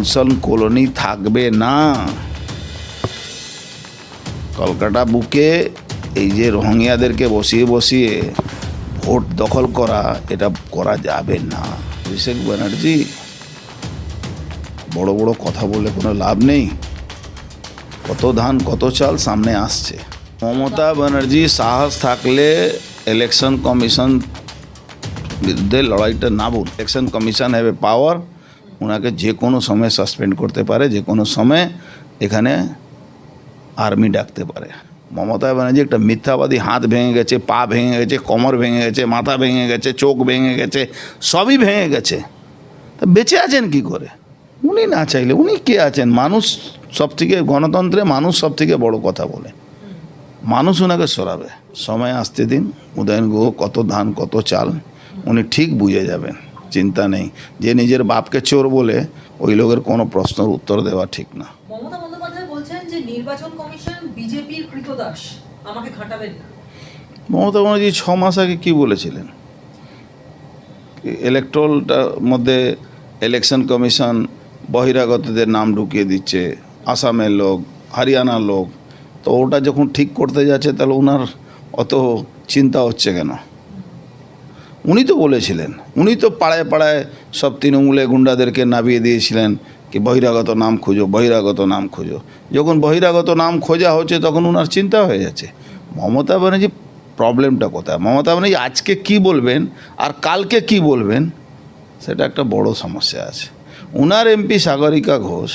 Gulshan colony থাকবে না। কলকাতা বুকে এই যে রোহিঙ্গাদেরকে বসিয়ে বসিয়ে ভোট দখল করা, এটা করা যাবে না। অভিষেক ব্যানার্জি, বড় বড় কথা বলে কোনো লাভ নেই। কত ধান, কত চাল সামনে আসছে। মমতা ব্যানার্জি সাহস থাকলে ইলেকশন কমিশন বিরুদ্ধে লড়াইটা না বল election commission have a power ওনাকে যে কোনো সময় সাসপেন্ড করতে পারে, যে কোনো সময় এখানে আর্মি ডাকতে পারে। মমতা ব্যানার্জি একটা মিথ্যাবাদী হাত ভেঙে গেছে, পা ভেঙে গেছে, কোমর ভেঙে গেছে, মাথা ভেঙে গেছে, চোখ ভেঙে গেছে, সবই ভেঙে গেছে। তা বেঁচে আছেন কি করে? উনি না চাইলে, উনি কে আছেন? মানুষ সব থেকে গণতন্ত্রে মানুষ সব থেকে বড় কথা বলে। মানুষ ওনাকে সরাবে। সময় আসতে দিন, উদয়ন গুহ কত ধান কত চাল, উনি ঠিক বুঝে যাবেন। চিন্তা নেই। যে নিজের বাপকে চোর বলে ওই লোকের কোনো প্রশ্নের উত্তর দেওয়া ঠিক না। মমতা বন্দ্যোপাধ্যায় বলছেন যে নির্বাচন কমিশন বিজেপির কৃতদাস। আমাকে ঘাটাবেন না। মমতা ব্যানার্জি ছ মাস আগে কী বলেছিলেন? ইলেকট্রলটার মধ্যে ইলেকশন কমিশন বহিরাগতদের নাম ঢুকিয়ে দিচ্ছে আসামের লোক হরিয়ানার লোক। তো ওটা যখন ঠিক করতে যাচ্ছে তাহলে ওনার অত চিন্তা হচ্ছে কেন? উনি তো বলেছিলেন, উনি তো পাড়ায় পাড়ায় সব তৃণমূলে গুন্ডাদেরকে নামিয়ে দিয়েছিলেন কি বহিরাগত নাম খুঁজো, বহিরাগত নাম খুঁজো। যখন বহিরাগত নাম খোঁজা হচ্ছে তখন ওনার চিন্তা হয়ে যাচ্ছে। মমতা ব্যানার্জি প্রবলেমটা কোথায়? মমতা ব্যানার্জি আজকে কি বলবেন আর কালকে কি বলবেন? সেটা একটা বড় সমস্যা আছে। উনার এমপি সাগরিকা ঘোষ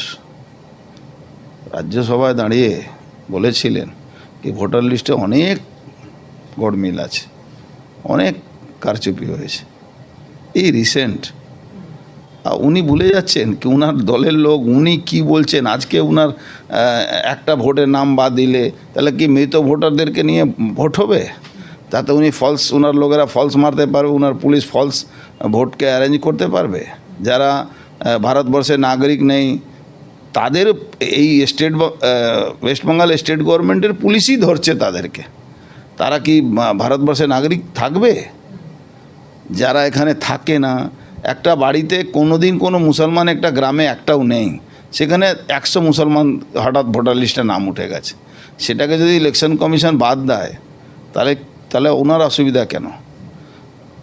রাজ্যসভায় দাঁড়িয়ে বলেছিলেন কি ভোটার লিস্টে অনেক গড়মিল আছে, অনেক কারচুপি হয়েছে। এই রিসেন্ট উনি ভুলে যাচ্ছেন কি উনার দলের লোক, উনি কি বলছেন? আজকে উনার একটা ভোটের নাম বাদ দিলে তাহলে কি মৃত ভোটারদেরকে নিয়ে ভোট হবে? তাতে উনি ফলস উনার লোকেরা ফলস মারতে পারবে, উনার পুলিশ ফলস ভোটকে অ্যারেঞ্জ করতে পারবে। যারা ভারতবর্ষের নাগরিক নেই, তাদের এই স্টেট ওয়েস্টবেঙ্গল স্টেট গভর্নমেন্টের পুলিশই ধরছে তাদেরকে। তারা কি ভারতবর্ষের নাগরিক থাকবে? যারা এখানে থাকে না, একটা বাড়িতে কোনো দিন কোনো মুসলমান একটা গ্রামে একটাও নেই, সেখানে একশো মুসলমান হঠাৎ ভোটার লিস্টে নাম উঠে গেছে। সেটাকে যদি ইলেকশন কমিশন বাদ দেয়, তাহলে তাহলে ওনার অসুবিধা কেন?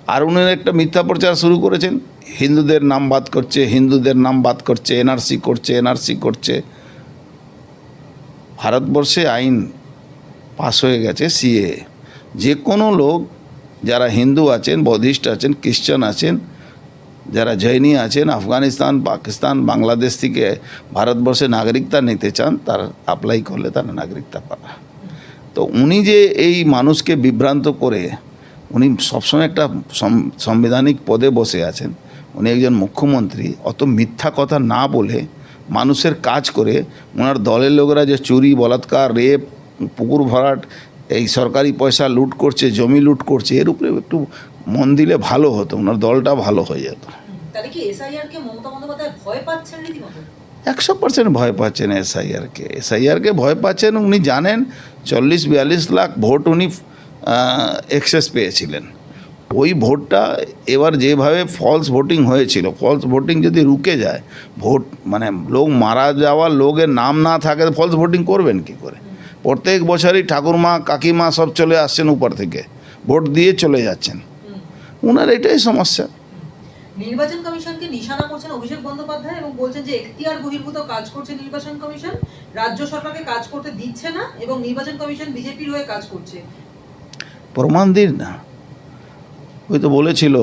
আর উনি একটা মিথ্যা প্রচার শুরু করেছেন, হিন্দুদের নাম বাদ করছে, হিন্দুদের নাম বাদ করছে এনআরসি করছে এনআরসি করছে। ভারতবর্ষে আইন পাস হয়ে গেছে, সিএ। যে কোনো লোক হিন্দু আছেন, বৌদ্ধিস্ট আছেন, খ্রিস্টান আছেন, যারা জৈনী আছেন, আফগানিস্তান, পাকিস্তান, বাংলাদেশ থেকে ভারতবর্ষে নাগরিকতা নিতে চান, তার অ্যাপ্লাই করলে তারা নাগরিকতা পাবে। তো উনি যে এই মানুষকে বিভ্রান্ত করে, উনি সবসময় একটা সাংবিধানিক পদে বসে আছেন, উনি একজন মুখ্যমন্ত্রী, অত মিথ্যা কথা না বলে মানুষের কাজ করে ওনার দলের লোকেরা যে চুরি, বলাৎকার, রেপ, পুকুর ভরাট এই সরকারি পয়সা লুট করছে জমি লুট করছে এর উপরে একটু মন দিলে ভালো হতো ওনার দলটা ভালো হয়ে যেত। একশো পার্সেন্ট ভয় পাচ্ছেন এসআইআরকে। এসআইআরকে ভয় পাচ্ছেন উনি জানেন চল্লিশ বিয়াল্লিশ লাখ ভোট উনি এক্সেস পেয়েছিলেন। ওই ভোটটা এবার যেভাবে ফলস ভোটিং হয়েছিল ফলস ভোটিং যদি রুকে যায় ভোট মানে লোক মারা যাওয়া লোকের নাম না থাকে ফলস ভোটিং করবেন কি করে? প্রত্যেক বছরই ঠাকুরমা কাকিমা সব চলে আসছেন উপর থেকে। ভোট দিয়ে চলে যাচ্ছেন। ওনার এটাই সমস্যা। নির্বাচন কমিশনকে নিশানা করছেন অভিষেক বন্দ্যোপাধ্যায় এবং বলছেন যে এখতিয়ার বহির্ভূত কাজ করছে নির্বাচন কমিশন। রাজ্য সরকারকে কাজ করতে দিচ্ছে না এবং নির্বাচন কমিশন বিজেপির হয়ে কাজ করছে। প্রমাণ দিন না। ওই তো বলেছিল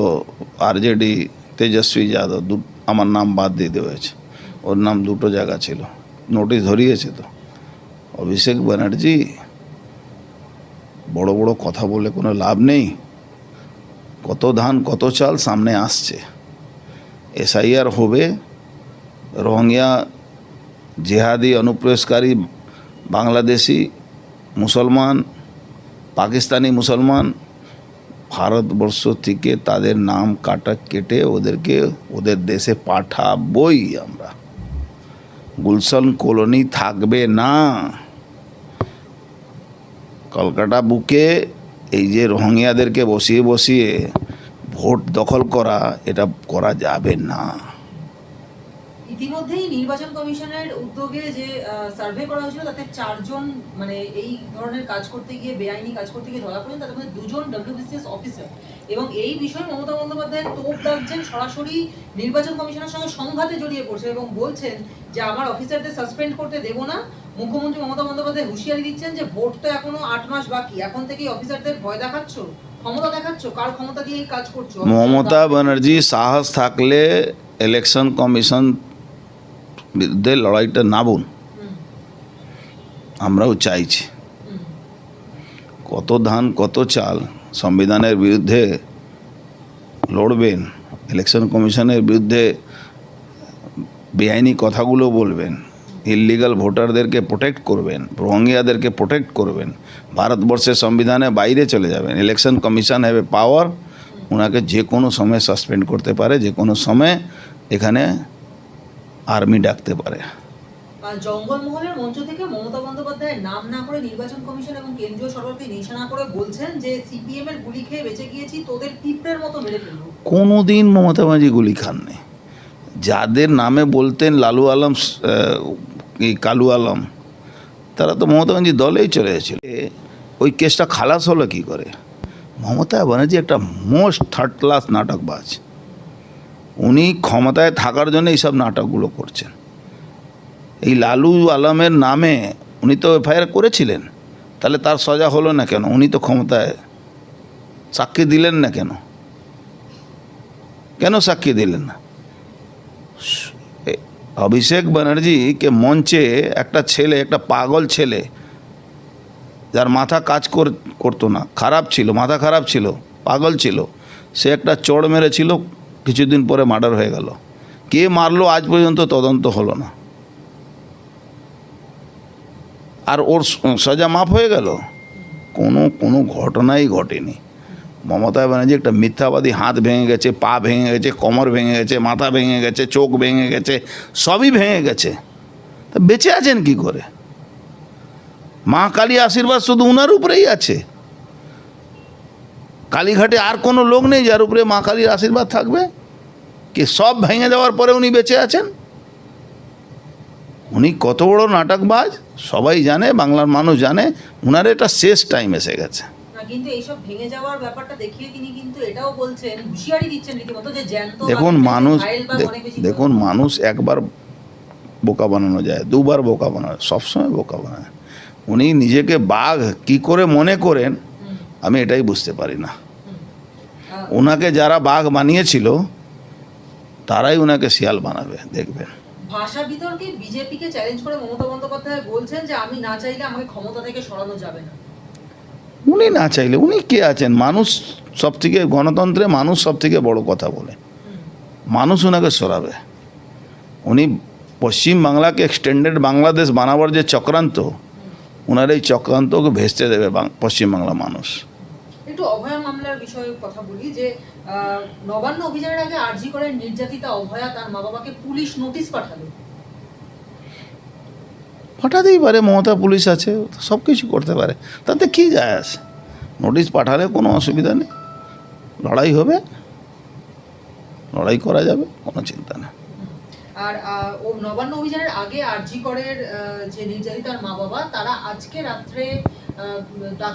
আরজেডি তেজস্বী যাদব আমার নাম বাদ দিয়ে দেওয়া হয়েছে। ওর নাম দুটো জায়গা ছিল। নোটিশ ধরিয়েছে তো। অভিষেক ব্যানার্জি, বড় বড় কথা বলে কোনো লাভ নেই। কত ধান, কত চাল সামনে আসছে। এসআইআর হবে, রোহিঙ্গা জেহাদি অনুপ্রবেশকারী বাংলাদেশি মুসলমান, পাকিস্তানি মুসলমান, ভারতবর্ষ থেকে তাদের নাম কাটা কেটে ওদেরকে, ওদের দেশে পাঠাবই আমরা। গুলশান কলোনি থাকবে না। কলকাতা বুকে এই যে রোহিঙ্গাদেরকে বসিয়ে বসিয়ে ভোট দখল করা, এটা করা যাবে না। ইতিমধ্যেই নির্বাচন কমিশনের উদ্যোগে যে সার্ভে করা হয়েছিল, তাতে চারজন মানে এই ধরনের কাজ করতে গিয়ে, বেআইনি কাজ করতে গিয়ে ধরা পড়েন। তাদের মধ্যে দুজন ডব্লিউবিসিএস অফিসার এবং এই বিষয়ে মমতা বন্দ্যোপাধ্যায় তোপ দাগছেন সরাসরি নির্বাচন কমিশনের সঙ্গে সংঘাতে জড়িয়ে পড়ছে এবং বলছেন যে, আমার অফিসারদের সাসপেন্ড করতে দেব না। মুখ্যমন্ত্রী মমতা বন্দ্যোপাধ্যায় হুঁশিয়ারি দিচ্ছেন যে, ভোট তো এখনও আট মাস বাকি। এখন থেকেই অফিসারদের ভয় দেখাচ্ছ? ক্ষমতা দেখাচ্ছ? কার ক্ষমতা দিয়ে কাজ করছ? মমতা ব্যানার্জি, সাহস থাকলে ইলেকশন কমিশন বিরুদ্ধে লড়াইটা নামুন। আমরাও চাইছি। কত ধান, কত চাল সংবিধানের বিরুদ্ধে লড়বেন, ইলেকশন কমিশনের বিরুদ্ধে বেআইনি কথাগুলো বলবেন, ইললিগাল ভোটারদেরকে প্রোটেক্ট করবেন, রোহিঙ্গিয়াদেরকে প্রোটেক্ট করবেন, ভারতবর্ষের সংবিধানে বাইরে চলে যাবেন। Election commission have a power ওনাকে যে কোনো সময় সাসপেন্ড করতে পারে যে কোনো সময় এখানে আর্মি ডাকতে পারে। জঙ্গলমহলের মঞ্চ থেকে মমতা বন্দ্যোপাধ্যায়ের নাম না করে নির্বাচন কমিশন এবং কেন্দ্রীয় সরকারকে নিশানা করে বলছেন যে সিপিএম এর গুলি খেয়ে বেঁচে গিয়েছি তোদের পিঁপড়ের মতো মেরে ফেলব। কোনো দিন মমতা ব্যানার্জি গুলি খাননি। যাদের নামে বলতেন লালু আলম এই কালু আলম তারা তো মমতা ব্যানার্জি দলেই চলে এসেছিল ওই কেসটা খালাস হলো কি করে? মমতা ব্যানার্জি একটা মোস্ট থার্ড ক্লাস নাটকবাজ। উনি ক্ষমতায় থাকার জন্য এইসব নাটকগুলো করছেন। এই লালু আলমের নামে উনি তো এফআইআর করেছিলেন। তাহলে তার সজা হলো না কেন? উনি তো ক্ষমতায় সাক্ষী দিলেন না কেন? কেন সাক্ষী দিলেন না? অভিষেক ব্যানার্জিকে মঞ্চে একটা ছেলে, একটা পাগল ছেলে, যার মাথা কাজ কর- করতো না। খারাপ ছিল, মাথা খারাপ ছিল, পাগল ছিল। সে একটা চড় মেরেছিল কিছুদিন পরে মার্ডার হয়ে গেল। কে মারলো আজ পর্যন্ত তদন্ত হলো না। আর ওর সাজা মাফ হয়ে গেল? কোনো কোনো ঘটনাই ঘটেনি। মমতা ব্যানার্জি একটা মিথ্যাবাদী হাত ভেঙে গেছে, পা ভেঙে গেছে, কোমর ভেঙে গেছে, মাথা ভেঙে গেছে, চোখ ভেঙে গেছে, সবই ভেঙে গেছে। তা বেঁচে আছেন কি করে? মা কালী আশীর্বাদ শুধু উনার উপরেই আছে। কালীঘাটে আর কোনো লোক নেই যার উপরে মা কালীর আশীর্বাদ থাকবে? কি সব ভেঙে দেওয়ার পরে উনি বেঁচে আছেন? উনি কত বড় নাটকবাজ সবাই জানে বাংলার মানুষ জানে উনার এটা শেষ টাইম এসে গেছে। দেখুন মানুষ দেখুন মানুষ একবার বোকা বানানো যায় দুবার বোকা বানানো সবসময় বোকা বানায় উনি নিজেকে বাঘ কি করে মনে করেন আমি এটাই বুঝতে পারি না। ওনাকে যারা বাঘ বানিয়েছিল তারাই ওনাকে শিয়াল বানাবে দেখবেন। ভাষা বিতর্কে বিজেপিকে চ্যালেঞ্জ করে মমতা বন্দ্যোপাধ্যায় বলছেন যে আমি না চাইলে আমাকে ক্ষমতা থেকে সরানো যাবে না। উনি না চাইলে উনি কে আছেন? মানুষ সব থেকে গণতন্ত্রে মানুষ সব থেকে বড় কথা বলে। মানুষ ওনাকে সরাবে। উনি পশ্চিম বাংলাকে এক্সটেন্ডেড বাংলাদেশ বানাবার যে চক্রান্ত ওনার এই চক্রান্তকে ভেস্তে দেবে পশ্চিমবাংলা মানুষ। একটু অভয়া মামলার বিষয়ে কথা বলি যে নবান্ন অভিযানের আগে আরজি করে নির্যাতিতা অভয়া তার মা বাবাকে পুলিশ নোটিশ পাঠালো। পাঠাতেই পারে মমতা পুলিশ আছে সব কিছু করতে পারে। তাতে কি যায় আসে নোটিশ পাঠালে কোনো অসুবিধা নেই। লড়াই হবে লড়াই করা যাবে কোনো চিন্তা নেই। আর ও নবান্ন অভিযানের আগে আরজি করের যে নির্যাতিতার মা বাবা তারা আজকে রাত্রে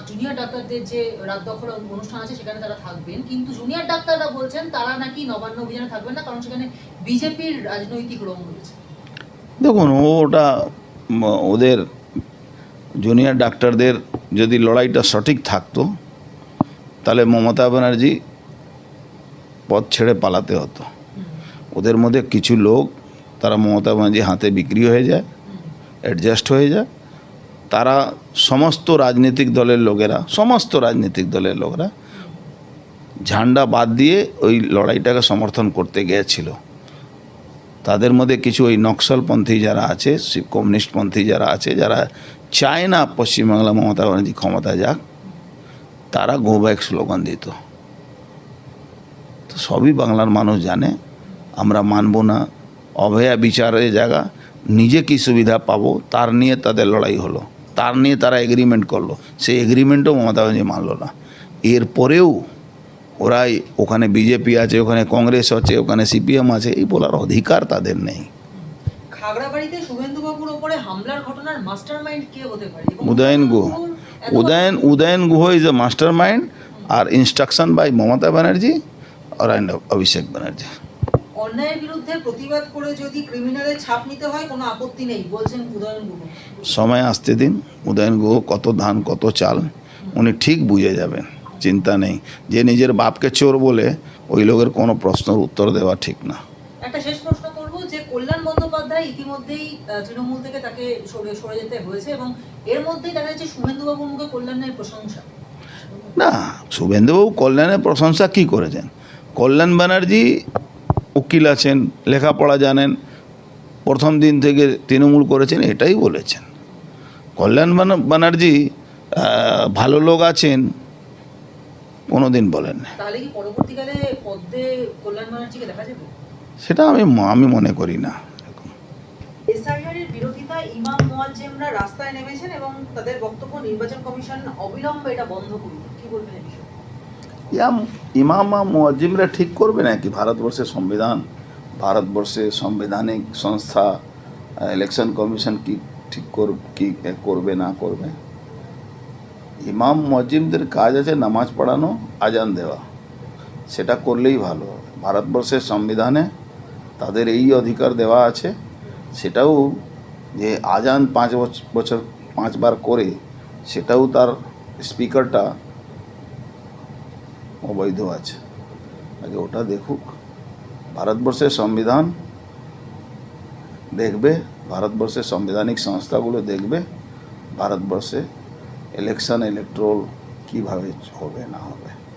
জুনিয়র ডাক্তারদের যে রাত দখল অনুষ্ঠান আছে সেখানে তারা থাকবেন। কিন্তু জুনিয়র ডাক্তাররা বলছেন তারা নাকি নবান্ন অভিযানে থাকবেন না কারণ সেখানে বিজেপির রাজনৈতিক রং রয়েছে। দেখুন ওটা ওদের জুনিয়র ডাক্তারদের যদি লড়াইটা সঠিক থাকতো তাহলে মমতা ব্যানার্জি পথ ছেড়ে পালাতে হতো। ওদের মধ্যে কিছু লোক তারা মমতা ব্যানার্জি হাতে বিক্রি হয়ে যায় অ্যাডজাস্ট হয়ে যায় তারা সমস্ত রাজনৈতিক দলের লোকেরা, সমস্ত রাজনৈতিক দলের লোকেরা ঝান্ডা বাদ দিয়ে ওই লড়াইটাকে সমর্থন করতে গিয়েছিল। তাদের মধ্যে কিছু ওই নকশালপন্থী যারা আছে কমিউনিস্টপন্থী যারা আছে, যারা চায় না পশ্চিমবাংলা মমতা ব্যানার্জি ক্ষমতায় যাক, তারা গো ব্যাক স্লোগান দিত। তো সবই বাংলার মানুষ জানে, আমরা মানব না, অভয়া বিচারের জায়গা, নিজে কি সুবিধা পাবো, তার নিয়ে তাদের লড়াই হলো। তার নিয়ে তারা এগ্রিমেন্ট করল। সেই এগ্রিমেন্টও মমতা ব্যানার্জি মানলো না। এরপরেও ওরাই ওখানে বিজেপি আছে ওখানে কংগ্রেস আছে ওখানে সিপিএম আছে এই বলার অধিকার তাদের নেই। খাগড়াবাড়িতে শুভেন্দুবাবুর ওপরে হামলার ঘটনার মাস্টারমাইন্ড কে হতে পারে? Udayan Guha. Udayan Udayan Guha is a mastermind R instruction by Mamata Banerjee আর অভিষেক ব্যানার্জি। অন্যায়ের বিরুদ্ধে প্রতিবাদ করে যদি ক্রিমিনালের ছাপ নিতে হয় কোনো আপত্তি নেই। বলছেন উদয়ন গুহ। সময় আসতে দিন। উদয়ন গুহ কত ধান কত চাল উনি ঠিক বুঝে যাবেন। চিন্তা নেই। যে নিজের বাপকে চোর বলে ওই লোকের কোনো প্রশ্নের উত্তর দেওয়া ঠিক না। একটা শেষ প্রশ্ন করব যে কল্যাণ বন্দ্যোপাধ্যায় ইতিমধ্যেই তৃণমূল থেকে তাকে সরে সরে যেতে হয়েছে এবং এর মধ্যেই দেখা যাচ্ছে শুভেন্দুবাবুর মুখে কল্যাণের প্রশংসা। না শুভেন্দুবাবু কল্যাণের প্রশংসা কি করেছেন? কল্যাণ ব্যানার্জি উকিল আছেন লেখাপড়া জানেন প্রথম দিন থেকে তৃণমূল করেছেন এটাই বলেছেন। কল্যাণ বানা- ব্যানার্জি ভালো লোক আছেন কোনো দিন বলেন সেটা আমি আমি মনে করি না। এসআইআর বিরোধিতা ইমাম মোয়াজ্জেমরা রাস্তায় নেমেছেন এবং তাদের বক্তব্য নির্বাচন কমিশন অবিলম্বে এটা বন্ধ করুন কি বলবেন এই বিষয়ে? ইয়াম ইমামা মুয়াজ্জিমরা ঠিক করবে নাকি? ভারতবর্ষের সংবিধান ভারতবর্ষের সাংবিধানিক সংস্থা ইলেকশন কমিশন কি ঠিক কর, কি করবে, না করবে? ইমাম মসজিদদের কাজ আছে নামাজ পড়ানো, আজান দেওয়া। সেটা করলেই ভালো ভারতবর্ষের সংবিধানে তাদের এই অধিকার দেওয়া আছে। সেটাও যে আজান পাঁচ বছ- বছর, পাঁচবার করে, সেটাও তার স্পিকারটা অবৈধ আছে। আগে ওটা দেখুক। ভারতবর্ষের সংবিধান দেখবে, ভারতবর্ষের সাংবিধানিক সংস্থাগুলো দেখবে, ভারতবর্ষে ইলেকশন ইলেকট্রোল কীভাবে হবে, না হবে।